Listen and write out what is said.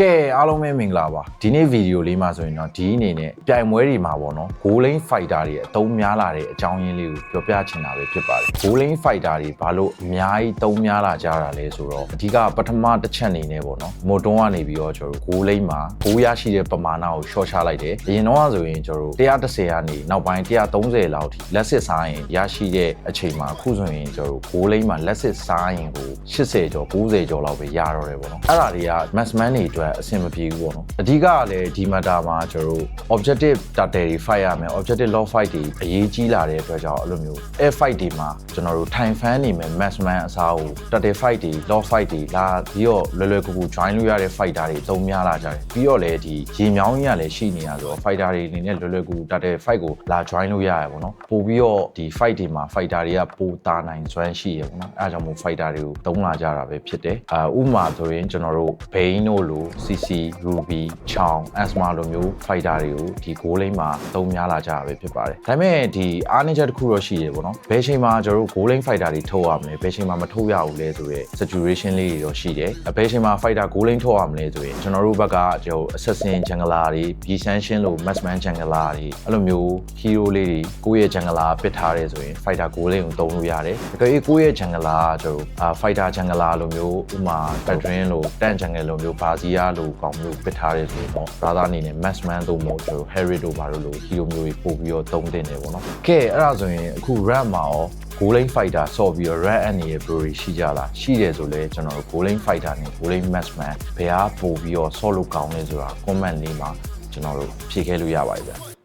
ကဲအားလုံးပဲမင်္ဂလာပါဒီနေ့ဗီဒီယိုလေးမှာဆိုရင်တော့ဒီအနေနဲ့ပြိုင်ပွဲတွေမှာပေါ့နော် Goal Lane Fighter တွေအသုံးများလာတဲ့အကြောင်းရင်းလေးကိုပြောပြချင်တာပဲဖြစ်ပါတယ် Goal Lane Fighter တွေဘာလို့အများကြီးသုံးများလာကြတာလဲဆိုတော့အဓိကပထမတစ်ချက်အနေနဲ့ပေါ့နော်မိုတွန်းကနေပြီးတော့ကျွန်တော်တို့ Goal Lane မှာဂိုးရရှိတဲ့ပမာဏကိုရှော့ချလိုက်တယ်အရင်တော့ဆိုရင်ကျွန်တော်တို့130ကနေနောက်ပိုင်း130လောက်ထိလက်စစ်စားရင်ရရှိတဲ့အချိန်မှာအခုဆိုရင်ကျွန်တော်တို့ Goal Lane မှာလက်စစ်စားရင်ကို80ကျော်90ကျော်လောက်ပဲရတော့တယ်ပေါ့နော်အဲ့ဒါတွေက mass man တွေအတွက်အဆင်မပြေဘူးပေါ့နော်အဓိကကလည်းဒီ matter မှာကျွန်တော်တို့ objective turtle တွေ fight ရမယ် objective lock fight တွေအရေးကြီးလာတဲ့အတွက်ကြောင့်အဲ့လိုမျိုး air fight တွေမှာကျွန်တော်တို့ time fan နေမယ် mass man အစားကို turtle fight တွေ lock fight တွေလာပြီးတော့လွယ်လွယ်ကူကူ join လုပ်ရတဲ့ fighter တွေသုံးများလာကြတယ်ပြီးတော့လည်းဒီရေမြောင်းကြီးကလည်းရှိနေရဆိုတော့ fighter တွေအနေနဲ့လွယ်လွယ်ကူကူ turtle fight ကိုလာ join လုပ်ရရပေါ့နော်ပို့ပြီးတော့ဒီ fight တွေမှာ fighter တွေကပိုတာနိုင်စွမ်းရှိရပေါ့နော်အဲဒါကြောင့်မို့ fighter တွေကိုသုံးလာကြတာပဲဖြစ်တယ်အာဥပမာဆိုရင်ကျွန်တော်တို့ Bane တို့လို CC Ruby Chong Asma လိုမျိုး fighter တွေကိုဒီ goal lane မှာသုံးများလာကြတာပဲဖြစ်ပါတယ်ဒါပေမဲ့ဒီအားနည်းချက်တစ်ခုတော့ရှိတယ်ပေါ့နော်ဘယ်ချိန်မှာကျွန်တော်တို့ goal lane fighter တွေထုတ်ရမလဲဘယ်ချိန်မှာမထုတ်ရဘူးလဲဆိုရဲ saturation လေးတွေတော့ရှိတယ်ဘယ်ချိန်မှာ fighter goal lane ထုတ်ရမလဲဆိုရင်ကျွန်တော်တို့ဘက်ကကျွန်တော် assassin jungler တွေ Bishan လို massman jungler တွေအဲ့လိုမျိုး hero လေးတွေကိုယ့်ရဲ့ jungler ပစ်ထားတယ်ဆိုရင် fighter goal lane ကိုသုံးလို့ရတယ်ဒါပေမဲ့ကိုယ့်ရဲ့ jungler ကျွန်တော်အာ fighter jungler လိုမျိုးဥပမာ Patrin လို Tan jungle လိုမျိုး Bazia လိုကောင်းမျိုးပစ်ထားတယ်ဆိုရင်တော့ brother အနေနဲ့ massman တို့မို့ကျွန်တော် Harry တို့ဘာလို့လို့ hero မျိုးတွေပို့ပြီးတော့သုံးတင်တယ်ပေါ့နော်ကဲအဲ့ဒါဆိုရင်အခု rank မှာရော goal lane fighter ဆော့ပြီးတော့ red and ရဲ့ bro တွေရှိကြလားရှိတယ်ဆိုလဲကျွန်တော်တို့ goal lane fighter နဲ့ goal lane matchman ဘယ်ဟာပို့ပြီးတော့ဆော့လို့ကောင်းလဲဆိုတာ comment လေးမှာကျွန်တော်တို့ဖြေခဲ့လို့ရပါတယ်ဗျ